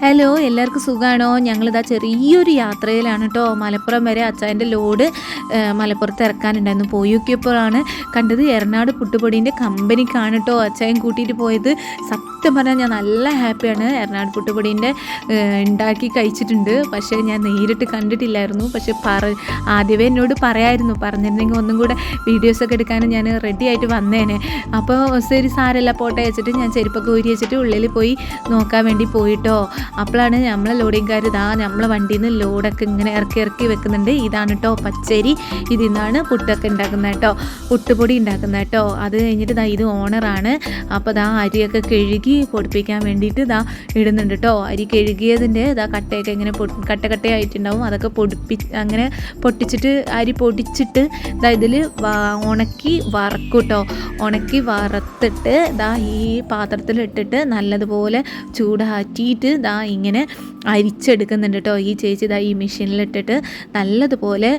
Hello എല്ലാവർക്കും സുഖമാണോ ഞങ്ങളിതാ ചെറിയൊരു യാത്രയിലാണ് കേട്ടോ മലപ്പുറം വരെ അച്ചായന്റെ ലോഡ് മലപ്പുറത്ത് ഇറക്കാനുണ്ടായിരുന്നു. പോയി നോക്കിയപ്പോഴാണ് കണ്ടത് എറണാട് പുട്ടുപൊടീന്റെ കമ്പനിക്കാണ് കേട്ടോ അച്ചായൻ കൂട്ടിയിട്ട് പോയത്. സത്യം പറഞ്ഞാൽ ഞാൻ നല്ല ഹാപ്പിയാണ്. എറണാട് പുട്ടുപൊടീന്റെ ഉണ്ടാക്കി കഴിച്ചിട്ടുണ്ട്. പക്ഷേ ഞാൻ നേരിട്ട് കണ്ടിട്ടില്ലായിരുന്നു. പക്ഷേ പറ ആദ്യമേ എന്നോട് പറയായിരുന്നു. പറഞ്ഞിരുന്നെങ്കിൽ ഒന്നും കൂടെ വീഡിയോസൊക്കെ എടുക്കാനും ഞാൻ റെഡി ആയിട്ട് വന്നേനെ. അപ്പോൾ ശരി സാരല്ല പോട്ടെ വെച്ചിട്ട് ഞാൻ ചെരുപ്പൊക്കെ ഊരി വെച്ചിട്ട് ഉള്ളിൽ പോയി നോക്കാൻ വേണ്ടി പോയിട്ടോ. അപ്പോഴാണ് നമ്മളെ ലോഡിങ്കാർ ഇതാ നമ്മളെ വണ്ടിയിൽ നിന്ന് ലോഡൊക്കെ ഇങ്ങനെ ഇറക്കി ഇറക്കി വെക്കുന്നുണ്ട്. ഇതാണ് കേട്ടോ പച്ചരി. ഇതിൽ നിന്നാണ് പുട്ടൊക്കെ ഉണ്ടാക്കുന്നത് കേട്ടോ പുട്ടുപൊടി ഉണ്ടാക്കുന്നത് കേട്ടോ അത് കഴിഞ്ഞിട്ട് ഇത് ഓണറാണ് അപ്പോൾ ദാ അരിയൊക്കെ കഴുകി പൊടിപ്പിക്കാൻ വേണ്ടിയിട്ട് ഇതാ ഇടുന്നുണ്ട് കേട്ടോ അരി കഴുകിയതിന്റെ ഇതാ കട്ടയൊക്കെ ഇങ്ങനെ കട്ട കട്ടയായിട്ടുണ്ടാവും അതൊക്കെ പൊടിപ്പി അങ്ങനെ പൊട്ടിച്ചിട്ട് അരി പൊടിച്ചിട്ട് ഇതാ ഇതിൽ ഉണക്കി വറക്കും കേട്ടോ ഉണക്കി വറുത്തിട്ട് ഇതാ ഈ പാത്രത്തിലിട്ടിട്ട് നല്ലതുപോലെ ചൂടാറ്റിയിട്ട് ഇതാ ഇങ്ങനെ അരിച്ചെടുക്കുന്നുണ്ട് കേട്ടോ ഈ ചേച്ചി ഇതാ ഈ മെഷീനിലിട്ടിട്ട് നല്ലതുപോലെ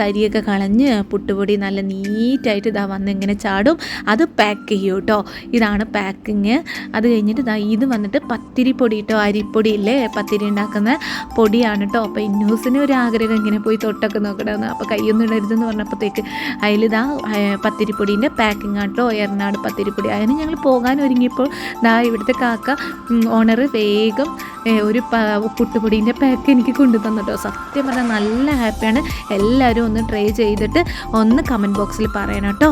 തരിയൊക്കെ കളഞ്ഞ് പുട്ടുപൊടി നല്ല നീറ്റായിട്ട് ഇതാ വന്ന് ഇങ്ങനെ ചാടും. അത് പാക്ക് ചെയ്യും കേട്ടോ ഇതാണ് പാക്കിങ്. അത് കഴിഞ്ഞിട്ട് ദാ ഇത് വന്നിട്ട് പത്തിരി പൊടി കേട്ടോ അരിപ്പൊടി ഇല്ലേ? പത്തിരി ഉണ്ടാക്കുന്ന പൊടിയാണ് കേട്ടോ അപ്പോൾ ഇന്നൂസിന് ഒരു ആഗ്രഹം ഇങ്ങനെ പോയി തൊട്ടൊക്കെ നോക്കണമെന്ന് അപ്പോൾ കൈയൊന്നും ഇടരുതെന്ന് പറഞ്ഞപ്പോഴത്തേക്ക് അതിലിതാ പത്തിരിപ്പൊടീന്റെ പാക്കിംഗ് ആട്ടോ എറണാട് പത്തിരിപ്പൊടി. അതിന് ഞങ്ങൾ പോകാൻ ഒരുങ്ങിയപ്പോൾ ദാ ഇവിടുത്തെ കാക്ക ഓണർ വേഗം ഒരു പുട്ടുപൊടീന്റെ പാക്ക് എനിക്ക് കൊണ്ടു തന്നിട്ടോ സത്യം പറഞ്ഞാൽ നല്ല ഹാപ്പിയാണ് എല്ലാവരും ഒന്ന് ട്രൈ ചെയ്തിട്ട് ഒന്ന് കമന്റ് ബോക്സിൽ പറയണം കേട്ടോ